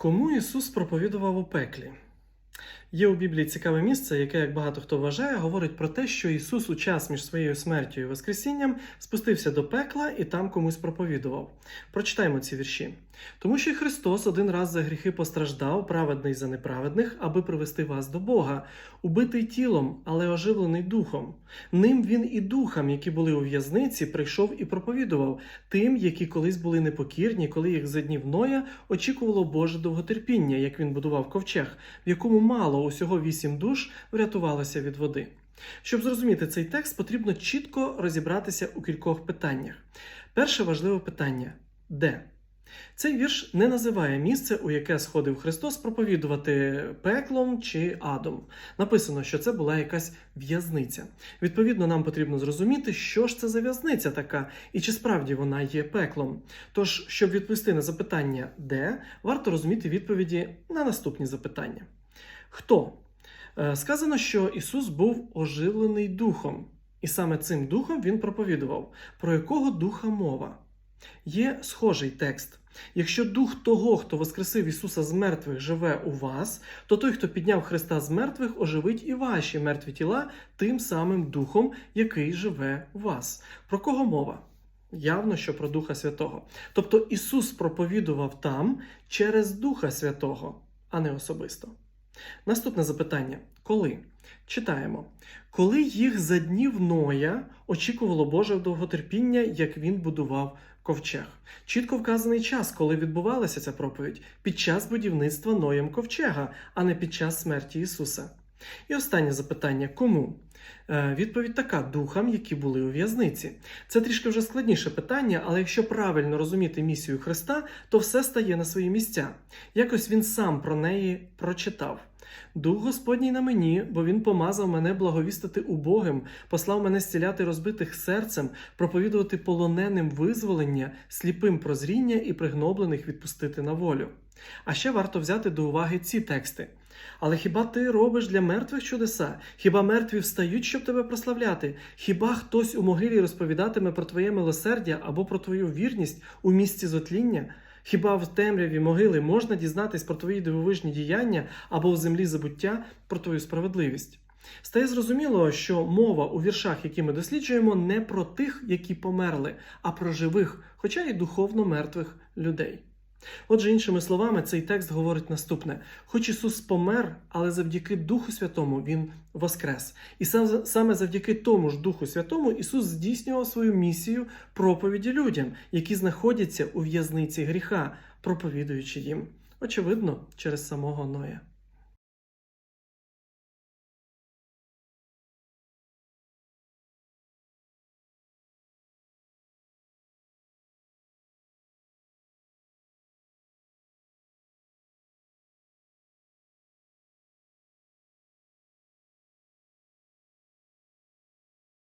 Кому Ісус проповідував у пеклі? Є у Біблії цікаве місце, яке, як багато хто вважає, говорить про те, що Ісус у час між своєю смертю і Воскресінням спустився до пекла і там комусь проповідував. Прочитаємо ці вірші. Тому що Христос один раз за гріхи постраждав, праведний за неправедних, аби привести вас до Бога, убитий тілом, але оживлений духом. Ним він і духам, які були у в'язниці, прийшов і проповідував тим, які колись були непокірні, коли їх за днів Ноя очікувало Боже довготерпіння, як він будував ковчег, в якому мало усього вісім душ врятувалося від води. Щоб зрозуміти цей текст, потрібно чітко розібратися у кількох питаннях. Перше важливе питання де? Цей вірш не називає місце, у яке сходив Христос проповідувати пеклом чи адом. Написано, що це була якась в'язниця. Відповідно, нам потрібно зрозуміти, що ж це за в'язниця така, і чи справді вона є пеклом. Тож, щоб відповісти на запитання, де, варто розуміти відповіді на наступні запитання. Хто? Е, Сказано, що Ісус був оживлений духом, і саме цим духом Він проповідував. Про якого духа мова? Є схожий текст. Якщо дух того, хто воскресив Ісуса з мертвих, живе у вас, то той, хто підняв Христа з мертвих, оживить і ваші мертві тіла тим самим духом, який живе у вас. Про кого мова? Явно, що про Духа Святого. Тобто Ісус проповідував там через Духа Святого, а не особисто. Наступне запитання: коли? Читаємо. Коли їх за днів Ноя очікувало Боже довготерпіння, як він будував ковчег. Чітко вказаний час, коли відбувалася ця проповідь, під час будівництва Ноєм ковчега, а не під час смерті Ісуса. І останнє запитання: кому? Е, Відповідь така: духам, які були у в'язниці. Це трішки вже складніше питання, але якщо правильно розуміти місію Христа, то все стає на свої місця. Якось він сам про неї прочитав. Дух Господній на мені, бо він помазав мене благовістити убогим, послав мене зціляти розбитих серцем, проповідувати полоненим визволення, сліпим прозріння і пригноблених відпустити на волю. А ще варто взяти до уваги ці тексти. Але хіба ти робиш для мертвих чудеса? Хіба мертві встають, щоб тебе прославляти? Хіба хтось у могилі розповідатиме про твоє милосердя або про твою вірність у місці зотління? Хіба в темряві могили можна дізнатись про твої дивовижні діяння або в землі забуття про твою справедливість? Стає зрозуміло, що мова у віршах, які ми досліджуємо, не про тих, які померли, а про живих, хоча й духовно мертвих людей. Отже, іншими словами, цей текст говорить наступне: хоч Ісус помер, але завдяки Духу Святому Він воскрес. І сам- саме завдяки тому ж Духу Святому Ісус здійснював свою місію проповіді людям, які знаходяться у в'язниці гріха, проповідуючи їм, очевидно, через самого Ноя.